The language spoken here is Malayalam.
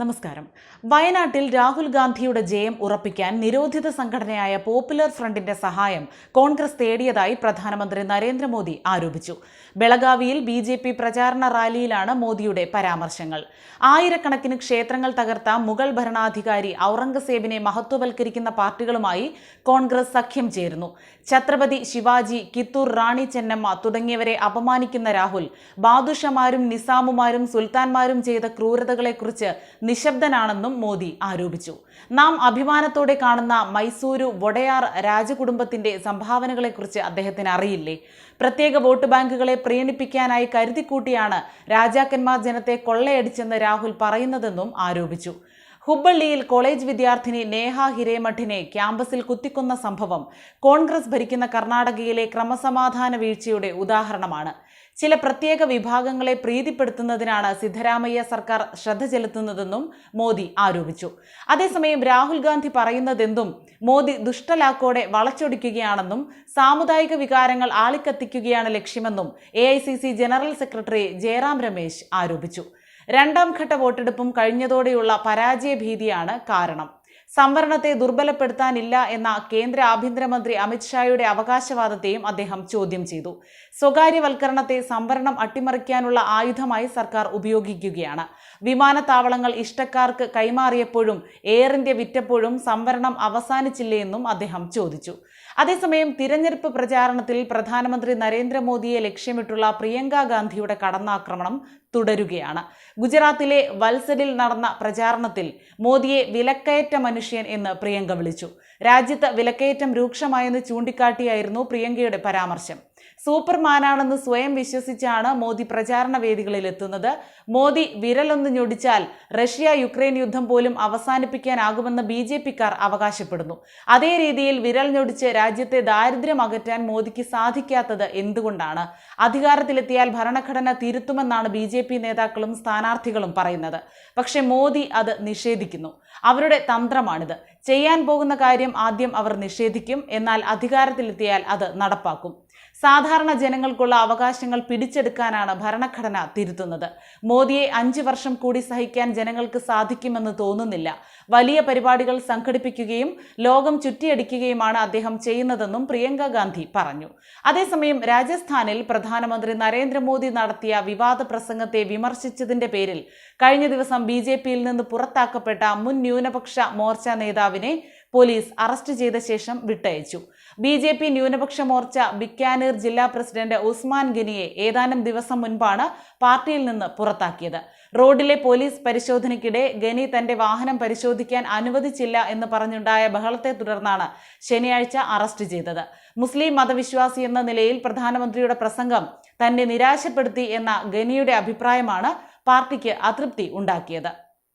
നമസ്കാരം. വയനാട്ടിൽ രാഹുൽ ഗാന്ധിയുടെ ജയം ഉറപ്പിക്കാൻ നിരോധിത സംഘടനയായ പോപ്പുലർ ഫ്രണ്ടിന്റെ സഹായം കോൺഗ്രസ് തേടിയതായി പ്രധാനമന്ത്രി നരേന്ദ്രമോദി ആരോപിച്ചു. ബെളഗാവിയിൽ ബി ജെ പി പ്രചാരണ റാലിയിലാണ് മോദിയുടെ പരാമർശങ്ങൾ. ആയിരക്കണക്കിന് ക്ഷേത്രങ്ങൾ തകർത്ത മുഗൾ ഭരണാധികാരി ഔറംഗസേബിനെ മഹത്വവൽക്കരിക്കുന്ന പാർട്ടികളുമായി കോൺഗ്രസ് സഖ്യം ചേരുന്നു. ഛത്രപതി ശിവാജി കിത്തൂർ റാണി ചെന്നമ്മ തുടങ്ങിയവരെ അപമാനിക്കുന്ന രാഹുൽ ബാദുഷമാരും നിസാമുമാരും സുൽത്താൻമാരും ചെയ്ത ക്രൂരതകളെക്കുറിച്ച് നിശബ്ദനാണെന്നും മോദി ആരോപിച്ചു. നാം അഭിമാനത്തോടെ കാണുന്ന മൈസൂരു വൊടയാർ രാജകുടുംബത്തിന്റെ സംഭാവനകളെക്കുറിച്ച് അദ്ദേഹത്തിന് അറിയില്ലേ? പ്രത്യേക വോട്ട് ബാങ്കുകളെ പ്രീണിപ്പിക്കാനായി കരുതിക്കൂട്ടിയാണ് രാജാക്കന്മാർ ജനത്തെ കൊള്ളയടിച്ചെന്ന് രാഹുൽ പറയുന്നതെന്നും ആരോപിച്ചു. ഹുബ്ബള്ളിയിൽ കോളേജ് വിദ്യാർത്ഥിനി നേഹ ഹിരേമഠിനെ ക്യാമ്പസിൽ കുത്തിക്കൊന്ന സംഭവം കോൺഗ്രസ് ഭരിക്കുന്ന കർണാടകയിലെ ക്രമസമാധാന വീഴ്ചയുടെ ഉദാഹരണമാണ്. ചില പ്രത്യേക വിഭാഗങ്ങളെ പ്രീതിപ്പെടുത്തുന്നതിനാണ് സിദ്ധരാമയ്യ സർക്കാർ ശ്രദ്ധ ചെലുത്തുന്നതെന്നും മോദി ആരോപിച്ചു. അതേസമയം രാഹുൽ ഗാന്ധി പറയുന്നതെന്തും മോദി ദുഷ്ടലാക്കോടെ വളച്ചൊടിക്കുകയാണെന്നും സാമുദായിക വികാരങ്ങൾ ആളിക്കത്തിക്കുകയാണ് ലക്ഷ്യമെന്നും A general secretary Jairam Ramesh ആരോപിച്ചു. രണ്ടാം ഘട്ട വോട്ടെടുപ്പും കഴിഞ്ഞതോടെയുള്ള പരാജയ ഭീതിയാണ് കാരണം. സംവരണത്തെ ദുർബലപ്പെടുത്താനില്ല എന്ന കേന്ദ്ര ആഭ്യന്തരമന്ത്രി അമിത്ഷായുടെ അവകാശവാദത്തെയും അദ്ദേഹം ചോദ്യം ചെയ്തു. സ്വകാര്യവൽക്കരണത്തെ സംവരണം അട്ടിമറിക്കാനുള്ള ആയുധമായി സർക്കാർ ഉപയോഗിക്കുകയാണ്. വിമാനത്താവളങ്ങൾ ഇഷ്ടക്കാർക്ക് കൈമാറിയപ്പോഴും എയർ ഇന്ത്യ വിറ്റപ്പോഴും സംവരണം അവസാനിച്ചില്ലേ എന്നും അദ്ദേഹം ചോദിച്ചു. അതേസമയം തിരഞ്ഞെടുപ്പ് പ്രചാരണത്തിൽ പ്രധാനമന്ത്രി നരേന്ദ്രമോദിയെ ലക്ഷ്യമിട്ടുള്ള പ്രിയങ്ക ഗാന്ധിയുടെ കടന്നാക്രമണം തുടരുകയാണ്. ഗുജറാത്തിലെ വത്സലിൽ നടന്ന പ്രചാരണത്തിൽ മോദിയെ വിലക്കയറ്റ മനുഷ്യൻ എന്ന് പ്രിയങ്ക വിളിച്ചു. രാജ്യത്ത് വിലക്കയറ്റം രൂക്ഷമായെന്ന് ചൂണ്ടിക്കാട്ടിയായിരുന്നു പ്രിയങ്കയുടെ പരാമർശം. സൂപ്പർമാനാണെന്ന് സ്വയം വിശ്വസിച്ചാണ് മോദി പ്രചാരണ വേദികളിൽ എത്തുന്നത് മോദി വിരലൊന്ന് ഞൊടിച്ചാൽ റഷ്യ യുക്രൈൻ യുദ്ധം പോലും അവസാനിപ്പിക്കാനാകുമെന്ന് ബി ജെ പിക്കാർ അവകാശപ്പെടുന്നു. അതേ രീതിയിൽ വിരൽ ഞൊടിച്ച് രാജ്യത്തെ ദാരിദ്ര്യം അകറ്റാൻ മോദിക്ക് സാധിക്കാത്തത് എന്തുകൊണ്ടാണ്? അധികാരത്തിലെത്തിയാൽ ഭരണഘടന തിരുത്തുമെന്നാണ് ബി ജെ പി നേതാക്കളും സ്ഥാനാർത്ഥികളും പറയുന്നത്. പക്ഷേ മോദി അത് നിഷേധിക്കുന്നു. അവരുടെ തന്ത്രമാണിത്. ചെയ്യാൻ പോകുന്ന കാര്യം ആദ്യം അവർ നിഷേധിക്കും എന്നാൽ അധികാരത്തിലെത്തിയാൽ അത് നടപ്പാക്കും. സാധാരണ ജനങ്ങൾക്കുള്ള അവകാശങ്ങൾ പിടിച്ചെടുക്കാനാണ് ഭരണഘടന തിരുത്തുന്നത്. മോദിയെ അഞ്ച് വർഷം കൂടി സഹിക്കാൻ ജനങ്ങൾക്ക് സാധിക്കുമെന്ന് തോന്നുന്നില്ല. വലിയ പരിപാടികൾ സംഘടിപ്പിക്കുകയും ലോകം ചുറ്റിയടിക്കുകയുമാണ് അദ്ദേഹം ചെയ്യുന്നതെന്നും പ്രിയങ്ക ഗാന്ധി പറഞ്ഞു. അതേസമയം രാജസ്ഥാനിൽ പ്രധാനമന്ത്രി നരേന്ദ്രമോദി നടത്തിയ വിവാദ പ്രസംഗത്തെ വിമർശിച്ചതിന്റെ പേരിൽ കഴിഞ്ഞ ദിവസം ബി നിന്ന് പുറത്താക്കപ്പെട്ട മുൻ ന്യൂനപക്ഷ മോർച്ച നേതാവിനെ പോലീസ് അറസ്റ്റ് ചെയ്ത ശേഷം വിട്ടയച്ചു. ബി ജെ പി ന്യൂനപക്ഷ മോർച്ച ബിക്കാനീർ ജില്ലാ പ്രസിഡന്റ് ഉസ്മാൻ ഗനിയെ ഏതാനും ദിവസം മുൻപാണ് പാർട്ടിയിൽ നിന്ന് പുറത്താക്കിയത്. റോഡിലെ പോലീസ് പരിശോധനയ്ക്കിടെ ഗനി തന്റെ വാഹനം പരിശോധിക്കാൻ അനുവദിച്ചില്ല എന്ന് പറഞ്ഞുണ്ടായ ബഹളത്തെ തുടർന്നാണ് ശനിയാഴ്ച അറസ്റ്റ് ചെയ്തത്. മുസ്ലിം മതവിശ്വാസി എന്ന നിലയിൽ പ്രധാനമന്ത്രിയുടെ പ്രസംഗം തന്നെ നിരാശപ്പെടുത്തി എന്ന ഗനിയുടെ അഭിപ്രായമാണ് പാർട്ടിക്ക് അതൃപ്തി ഉണ്ടാക്കിയത്.